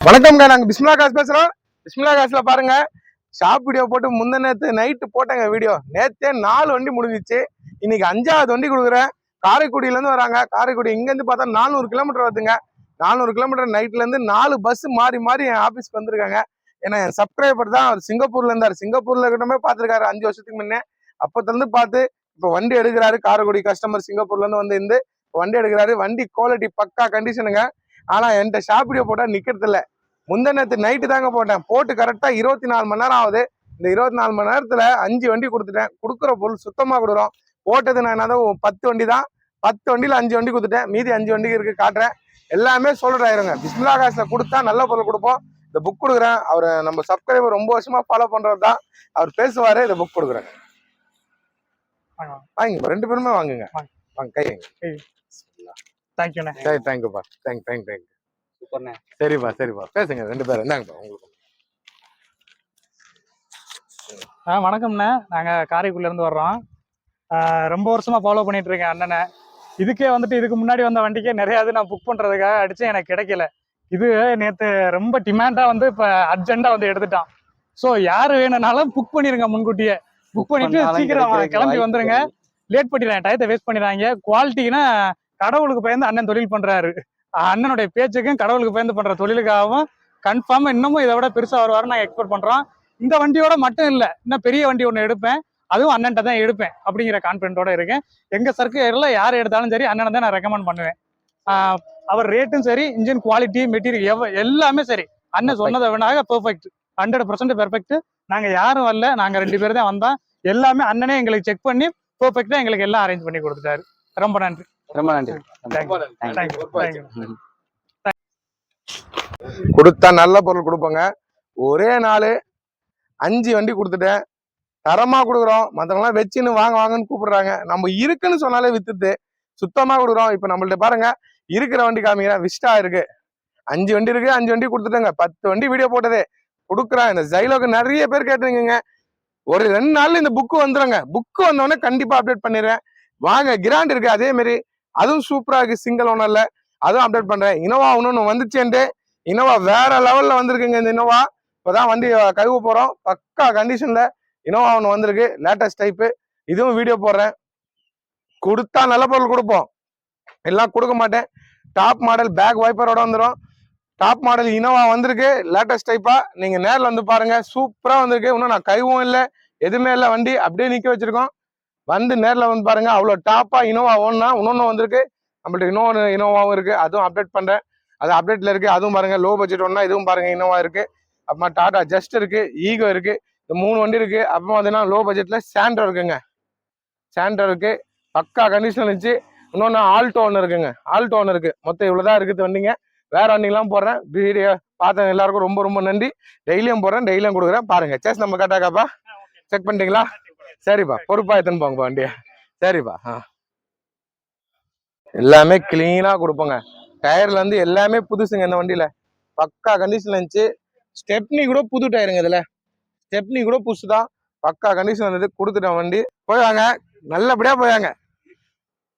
வணக்கம்ங்க நாங்க பிஸ்மிலா காசு பேசுறோம். பிஸ்மிலா காசுல பாருங்க ஷாப் வீடியோ போட்டு முந்த நேத்து நைட்டு போட்டேங்க வீடியோ நேத்தே நாலு வண்டி முடிஞ்சிச்சு. இன்னைக்கு அஞ்சாவது வண்டி கொடுக்குறேன். காரைக்குடியில இருந்து வராங்க. காரைக்குடி இங்க இருந்து பார்த்தா நானூறு கிலோமீட்டர் வருதுங்க. நானூறு கிலோமீட்டர் நைட்ல இருந்து நாலு பஸ் மாறி மாறி என் ஆபீஸ்க்கு வந்திருக்காங்க. ஏன்னா என் சப்ஸ்கிரைபர் தான் அவர் சிங்கப்பூர்ல இருந்தாரு. சிங்கப்பூர்ல இருக்கணுமே பார்த்திருக்காரு அஞ்சு வருஷத்துக்கு முன்னே. அப்பத்திலிருந்து பார்த்து இப்போ வண்டி எடுக்கிறாரு. காரைக்குடி கஸ்டமர் சிங்கப்பூர்ல இருந்து வந்து இருந்து வண்டி எடுக்கிறாரு. வண்டி குவாலிட்டி பக்கா கண்டிஷனுங்க ஆனா என்கிட்ட ஷாப் வீடியோ போட்டா நிக்கிறது இல்ல முந்தினத்து நைட்டு தாங்க போட்டேன். போட்டு கரெக்டா இருபத்தி நாலு மணி நேரம் ஆகுது. இந்த இருபத்தி நாலு மணி நேரத்துல அஞ்சு வண்டி கொடுத்துட்டேன். கொடுக்குற பொருள் சுத்தமா கொடுக்குறோம். போட்டது நான் என்னதான் பத்து வண்டி தான். பத்து வண்டியில அஞ்சு வண்டி கொடுத்துட்டேன். மீதி அஞ்சு வண்டி இருக்கு காட்டுறேன். எல்லாமே சொல்றாயிருங்க பிஸ்மிலா காசுல கொடுத்தா நல்ல பொருள் கொடுப்போம். இந்த புக் கொடுக்குறேன். அவர் நம்ம சப்ஸ்கிரைபர் ரொம்ப வருஷமா ஃபாலோ பண்றது தான். அவர் பேசுவாரு இந்த புக் கொடுக்குறேன். வாங்க. ரெண்டு பேருமே வாங்குங்க. வாங்க. வாங்க கை வைங்க. தேங்க்யூண்ணே சரி தேங்க்யூப்பா தேங்க் தேங்க் தேங்க் சூப்பர்ண்ணே சரிப்பா சரிப்பா. பேசுங்க ரெண்டு பேரும். இந்தாங்கப்பா உங்களுக்கு ஆ வணக்கம்ண்ணே நாங்கள் காரைக்குடிலேருந்து வர்றோம். ரொம்ப வருஷமாக ஃபாலோ பண்ணிட்டு இருக்கேன் அண்ணனை. இதுக்கே வந்துட்டு இதுக்கு முன்னாடி வந்த வண்டிக்கே நிறைய இது நான் புக் பண்ணுறதுக்காக அடித்தேன் எனக்கு கிடைக்கல. இது நேற்று ரொம்ப டிமாண்டாக வந்து இப்போ அர்ஜென்ட்டாக வந்து எடுத்துட்டான். ஸோ யார் வேணும்னாலும் புக் பண்ணிருங்க முன்கூட்டியே. புக் பண்ணிட்டு சீக்கிரம் கிளம்பி வந்துருங்க. லேட் பண்ணிடுறேன் டயத்தை வேஸ்ட் பண்ணிடுறாங்க குவாலிட்டினா கடவுளுக்கு பயந்து அண்ணன் தொழில் பண்றாரு. அண்ணனுடைய பேச்சுக்கும் கடவுளுக்கு பயந்து பண்ற தொழிலுக்காகவும் கன்ஃபார்மா இன்னமும் இதை விட பெருசா வருவாருன்னு நாங்கள் எக்ஸ்பெக்ட் பண்றோம். இந்த வண்டியோட மட்டும் இல்ல இன்னும் பெரிய வண்டி ஒன்று எடுப்பேன். அதுவும் அண்ணன்ட்ட தான் எடுப்பேன் அப்படிங்கிற கான்ஃபிடென்ட்டோட இருக்கேன். எங்க சர்க்கிள்ல யார் எடுத்தாலும் சரி அண்ணனை தான் நான் ரெக்கமெண்ட் பண்ணுவேன். அவர் ரேட்டும் சரி இன்ஜின் குவாலிட்டி மெட்டீரியல் எவ எல்லாமே சரி. அண்ணன் சொன்னதை வேணாக பெர்ஃபெக்ட் ஹண்ட்ரட் பர்சன்ட் பெர்ஃபெக்ட் நாங்க யாரும் வரல நாங்க ரெண்டு பேரும் தான் வந்தோம். எல்லாமே அண்ணனே எங்களுக்கு செக் பண்ணி பெர்ஃபெக்டா எங்களுக்கு எல்லாம் அரேஞ்ச் பண்ணி கொடுத்துட்டாரு. ரொம்ப நன்றி. ரொம்ப நன்றி. கொடுத்தா நல்ல பொருள் கொடுப்போங்க. ஒரே நாள் அஞ்சு வண்டி கொடுத்துட்டேன். தரமா கொடுக்குறோம். மற்றவங்களாம் வச்சுன்னு வாங்க வாங்கன்னு கூப்பிடுறாங்க. நம்ம இருக்குன்னு சொன்னாலே வித்துட்டு சுத்தமா கொடுக்குறோம். இப்போ நம்மள்ட்ட பாருங்க. இருக்கிற வண்டி காமிக்கிறேன் விஸ்டா இருக்கு. அஞ்சு வண்டி இருக்கு அஞ்சு வண்டி கொடுத்துட்டேங்க. பத்து வண்டி வீடியோ போட்டதே. கொடுக்குறேன். இந்த ஜைலோக்கு நிறைய பேர் கேட்டுருங்க ஒரு ரெண்டு நாள்ல இந்த புக்கு வந்துருங்க. புக்கு வந்தோடனே கண்டிப்பா அப்டேட் பண்ணிடுறேன். வாங்க கிராண்ட் இருக்கு. அதே மாதிரி அதுவும் சூப்பராக இருக்கு சிங்கிள் ஓனர்ல அதுவும் அப்டேட் பண்றேன். இனோவா ஒன்று வந்துச்சேன்ட்டு. இனோவா வேற லெவல்ல வந்திருக்குங்க இந்த இனோவா இப்பதான் வண்டி அஹ், கழுவ போறோம். பக்கா கண்டிஷன்ல இனோவா ஒன்று வந்திருக்கு. லேட்டஸ்ட் டைப்பு இதுவும் வீடியோ போடுறேன். கொடுத்தா நல்ல பொருள் கொடுப்போம். எல்லாம் கொடுக்க மாட்டேன். டாப் மாடல் பேக் வைப்பரோட வந்துடும் டாப் மாடல் இனோவா வந்திருக்கு. லேட்டஸ்ட் டைப்பா நீங்க நேரில் வந்து பாருங்க. சூப்பரா வந்திருக்கு. இன்னும் நான் கைவும் இல்லை. எதுவுமே இல்லை வண்டி. அப்படியே நிக்க வச்சிருக்கோம். வந்து நேர்ல வந்து பாருங்க அவ்வளோ டாப்பா இனோவா ஒன்னா இன்னொன்னு வந்திருக்கு. நம்மள்ட்ட இன்னொன்று இனோவாவும் இருக்கு. அதுவும் அப்டேட் பண்றேன். அது அப்டேட்ல இருக்கு. அதுவும் பாருங்க லோ பட்ஜெட் ஒன்னா இதுவும் பாருங்க இனோவா இருக்கு. அப்புறமா டாடா ஜஸ்ட் இருக்கு ஈகோ இருக்கு. இந்த மூணு வண்டி இருக்கு. அப்புறமா பார்த்தீங்கன்னா லோ பட்ஜெட்ல சாண்டோ இருக்குங்க. சாண்டோ இருக்கு. பக்கா கண்டிஷன் இருந்துச்சு. இன்னொன்று ஆல்டோ ஒன்று இருக்குங்க. ஆல்டோ ஒன்று இருக்கு. மொத்தம் இவ்வளோதான் இருக்குது வண்டிங்க. வேற வண்டிங்கெல்லாம் போடுறேன். வீடியோ பார்த்த எல்லாருக்கும் ரொம்ப ரொம்ப நன்றி. டெய்லியும் போடுறேன். டெய்லியும் கொடுக்குறேன். பாருங்க. சேஸ் நம்ம கட்டாக்காப்பா செக் பண்ணிட்டீங்களா? சரிப்பா பொறுப்பா எடுத்துன்னு போங்கப்பா வண்டியை. சரிப்பா ஆ. எல்லாமே கிளீனா கொடுப்போங்க. டயர்ல இருந்து எல்லாமே புதுசுங்க இந்த வண்டியில. பக்கா கண்டிஷன்ல இருந்துச்சு. ஸ்டெப்னி கூட புது டயருங்க இதுல. ஸ்டெப்னி கூட புதுசு தான் பக்கா கண்டிஷன் இருந்தது கொடுத்துட்டேன் வண்டி. போயாங்க. நல்லபடியா போயாங்க.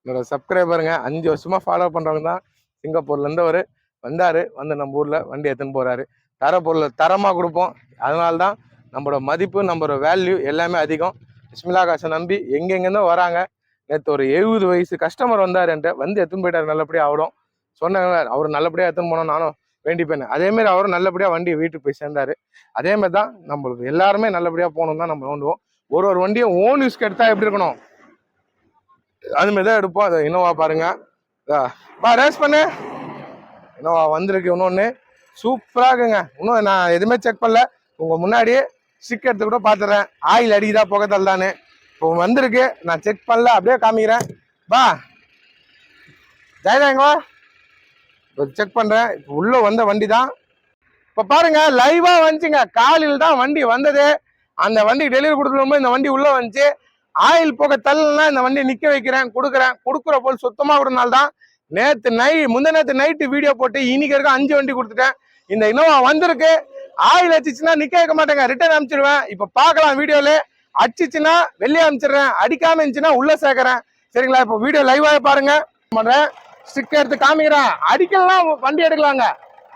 என்னோட சப்ஸ்கிரைபருங்க அஞ்சு வருஷமா ஃபாலோ பண்றவங்க தான். சிங்கப்பூர்ல இருந்து ஒரு வந்தாரு. வந்து நம்ம ஊர்ல வண்டி எடுத்துன்னு போறாரு. தர பொருள் தரமா கொடுப்போம். அதனால தான் நம்மளோட மதிப்பு நம்மளோட வேல்யூ எல்லாமே அதிகம். பிஸ்மிலா காசை நம்பி எங்கெங்கேருந்தோ வராங்க. நேற்று ஒரு எழுபது வயசு கஸ்டமர் வந்தார் என்கிட்ட. வந்து எடுத்துன்னு போயிட்டார். நல்லபடியாக ஆகிடும் சொன்னாங்க அவர் நல்லபடியாக எடுத்துன்னு போனோம் நானும் வேண்டி போனேன் அதேமாரி அவரும் நல்லபடியாக வண்டி வீட்டுக்கு போய் சேர்ந்தார். அதேமாதிரி தான் நம்மளுக்கு எல்லாருமே நல்லபடியாக போகணும் தான் நம்ம வேண்டுவோம் ஒரு ஒரு வண்டியும் ஓன் யூஸ்க்கு எடுத்தால் எப்படி இருக்கணும்? அதுமாரி தான் எடுப்போம். அதை இனோவா பாருங்க. பா ரேஸ் பண்ணு. இனோவா வந்திருக்கு இன்னொன்று சூப்பராக இருக்குங்க. இன்னும் நான் எதுவுமே செக் பண்ணல. உங்கள் முன்னாடியே ஸ்டிக் எடுத்து கூட பார்த்துறேன் ஆயில் அடிக்குதா புகை தானே இப்போ வந்திருக்கு. நான் செக் பண்ணல அப்படியே காமிக்கிறேன். வா. ஜெயதாங்க இப்போ செக் பண்ணுறேன் இப்போ உள்ளே வந்த வண்டி தான் இப்போ பாருங்கள் லைவாக வந்துச்சுங்க. காலையில் தான் வண்டி வந்தது. அந்த வண்டி டெலிவரி கொடுத்துரும்போது இந்த வண்டி உள்ளே வந்துச்சு. ஆயில் போக தள்ளலாம் இந்த வண்டி நிற்க வைக்கிறேன் கொடுக்குறேன். கொடுக்குற போல் சுத்தமாக விடுறதுனால தான். நேற்று நை முந்த நேற்று நைட்டு வீடியோ போட்டு இன்னைக்கு இருக்க அஞ்சு வண்டி கொடுத்துட்டேன். இந்த இனோவா வந்திருக்கு. ஆயில் அடிச்சுச்சுன்னா நிக்க வைக்க மாட்டேங்க. ரிட்டர்ன் அனுப்பிச்சிடுவேன் இப்ப பார்க்கலாம் வீடியோல. அடிச்சிச்சுன்னா வெளியே அனுப்பிச்சிடுறேன். அடிக்காம இருந்துச்சுன்னா உள்ள சேர்க்கறேன். சரிங்களா? இப்போ வீடியோ லைவாக பாருங்க. பண்றேன். ஸ்டிக்கர் எடுத்து காமிக்கிறேன். அடிக்கலாம் வண்டி எடுக்கலாங்க.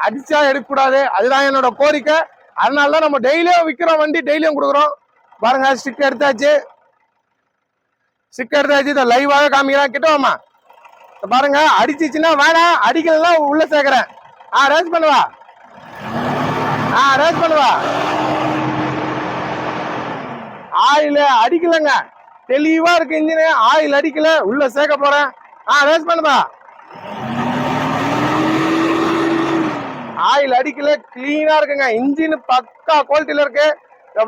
அடிச்சா எடுக்கக்கூடாது. அதுதான் என்னோட கோரிக்கை. அதனால தான் நம்ம டெய்லியும் விற்கிறோம் வண்டி. டெய்லியும் கொடுக்குறோம். பாருங்க ஸ்டிக் எடுத்தாச்சு. ஸ்டிக் எடுத்தாச்சு. இதை லைவாக காமிக்கிறேன். கிட்டவாமா பாருங்க. அடிச்சிச்சுன்னா வேணாம். அடிக்கலாம் உள்ள சேர்க்குறேன். ஆ ரேஸ் பண்ணுவா ஆ ரேஸ் பண்ணுவா. ஆயில் அடிக்கலங்க. தெளிவா இருக்கு இன்ஜினு ஆயில் அடிக்கல. உள்ள சேர்க்க போறேன். ஆ ரேஸ் பண்ணுவா. ஆயில் அடிக்கல. கிளீனா இருக்குங்க. இன்ஜின் பக்கா குவாலிட்டியில இருக்கு.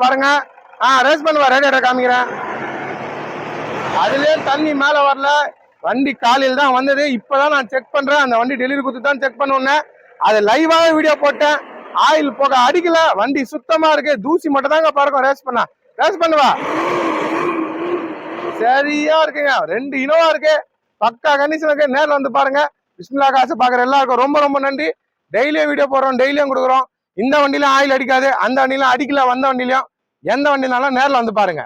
பாருங்க. ஆ ரேஸ் பண்ணுவா. ரேடியேட்டர் காமிக்கிறேன். அதுலயே தண்ணி மேல வரல. வண்டி காலையில் தான் வந்தது. இப்பதான் நான் செக் பண்றேன். அந்த வண்டி டெலிவரி கொடுத்து தான் செக் பண்ணுவேன். அது லைவாவே வீடியோ போட்டேன். ஆயில் போக அடிக்கல. வண்டி சுத்தமா இருக்கு. தூசி மட்டும் தாங்க பறக்கும். ரேஸ் பண்ணா. ரேஸ் பண்ணுவா. சரியா இருக்குங்க. ரெண்டு இனோவா இருக்கு. பக்கா கண்டிஷன் இருக்கு நேரில் வந்து பாருங்க. பிஸ்மிலா காசு பாக்குற எல்லாருக்கும் ரொம்ப ரொம்ப நன்றி. டெய்லியும் வீடியோ போடுறோம். டெய்லியும் கொடுக்குறோம். இந்த வண்டியிலும் ஆயில் அடிக்காது. அந்த வண்டியிலும் அடிக்கல. வந்த வண்டியிலும் எந்த வண்டினாலும் நேரில் வந்து பாருங்க.